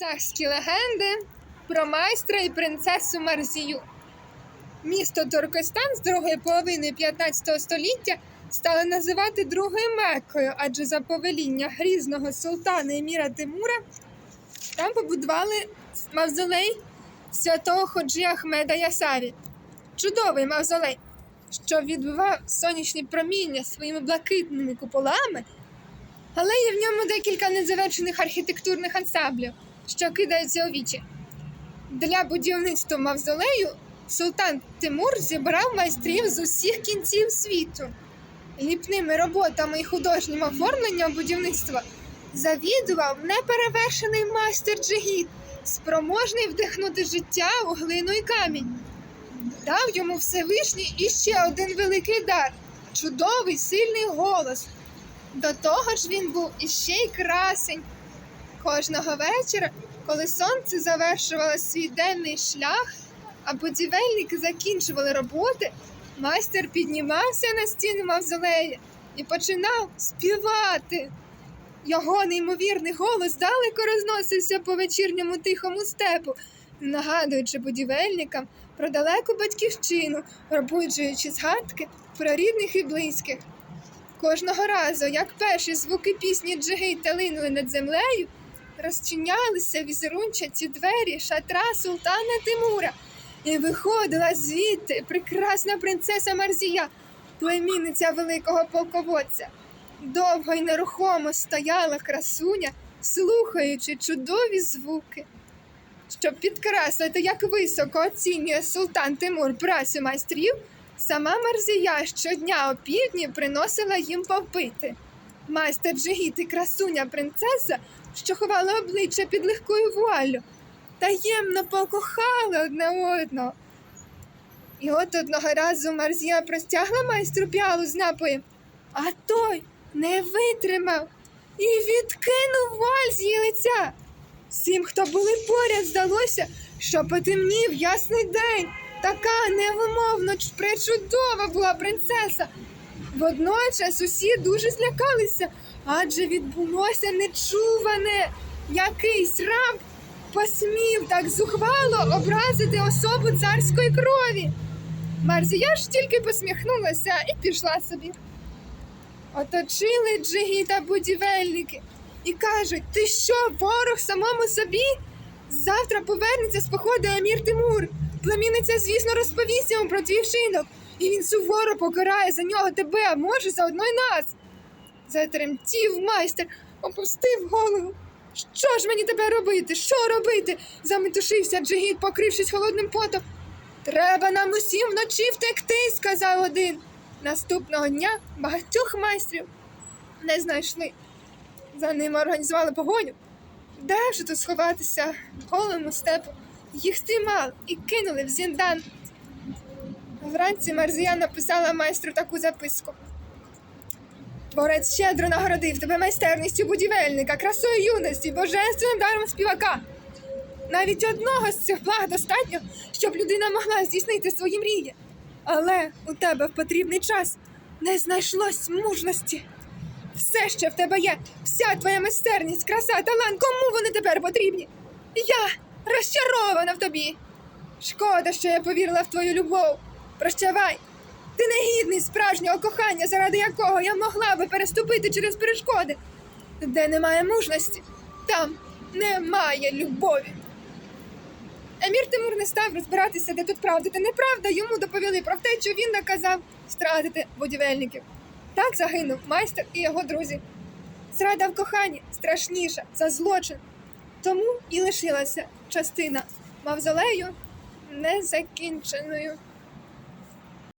Царські легенди про майстра і принцесу Марзію. Місто Туркестан з другої половини 15 століття стали називати другою Меккою, адже за повеління грізного султана Еміра Тимура там побудували мавзолей святого Ходжі Ахмеда Ясаві. Чудовий мавзолей, що відбивав сонячні проміння своїми блакитними куполами, але є в ньому декілька незавершених архітектурних ансамблів, що кидаються у вічі. Для будівництва мавзолею султан Тимур зібрав майстрів з усіх кінців світу. Ліпними роботами і художнім оформленням будівництва завідував неперевершений майстер Джигіт, спроможний вдихнути життя у глину і камінь. Дав йому Всевишній іще один великий дар чудовий сильний голос. До того ж він був іще й красень. Кожного вечора, коли сонце завершувало свій денний шлях, а будівельники закінчували роботи, майстер піднімався на стіну мавзолея і починав співати. Його неймовірний голос далеко розносився по вечірньому тихому степу, нагадуючи будівельникам про далеку батьківщину, пробуджуючи згадки про рідних і близьких. Кожного разу, як перші звуки пісні Джигейта линули над землею, розчинялися візерунчаті двері шатра султана Тимура, і виходила звідти прекрасна принцеса Марзія, племінниця великого полководця. Довго й нерухомо стояла красуня, слухаючи чудові звуки. Щоб підкреслити, як високо оцінює султан Тимур працю майстрів, сама Марзія щодня опівдні приносила їм попити. Майстер Джигіт і красуня принцеса, що ховала обличчя під легкою вуаллю, таємно покохали одне одного. І от одного разу Марзія простягла майстру піалу з напоєм, а той не витримав і відкинув валь з її лиця. Всім, хто були поряд, здалося, що потемнів ясний день. Така невимовно пречудова була принцеса. Водночас усі дуже злякалися, адже відбулося нечуване. Якийсь раб посмів так зухвало образити особу царської крові. Марзія ж тільки посміхнулася і пішла собі. Оточили джигіта будівельники і кажуть: ти що, ворог самому собі? Завтра повернеться з походу Емір Тимур. Племінниця, звісно, розповість йому про твій вчинок, і він суворо покарає за нього тебе, а може, заодно й нас. Затремтів майстер, опустив голову. Що ж мені тепер робити? Що робити? Заметушився Джигіт, покрившись холодним потом. Треба нам усім вночі втекти, сказав один. Наступного дня багатьох майстрів не знайшли. За ними організували погоню. Де ж тут сховатися голому степу? Їх спіймали і кинули в зіндан. Вранці Марзія написала майстру таку записку. Творець щедро нагородив тебе майстерністю будівельника, красою юності, божественним даром співака. Навіть одного з цих благ достатньо, щоб людина могла здійснити свої мрії. Але у тебе в потрібний час не знайшлось мужності. Все ще в тебе є, вся твоя майстерність, краса, талант, кому вони тепер потрібні? Я розчарована в тобі. Шкода, що я повірила в твою любов. Прощавай. Ти негідний справжнього кохання, заради якого я могла би переступити через перешкоди. Де немає мужності, там немає любові. Емір Тимур не став розбиратися, де тут правда та неправда. Йому доповіли про те, що він наказав стратити будівельників. Так загинув майстер і його друзі. Зрада в коханні страшніша за злочин. Тому і лишилася частина мавзолею незакінченою.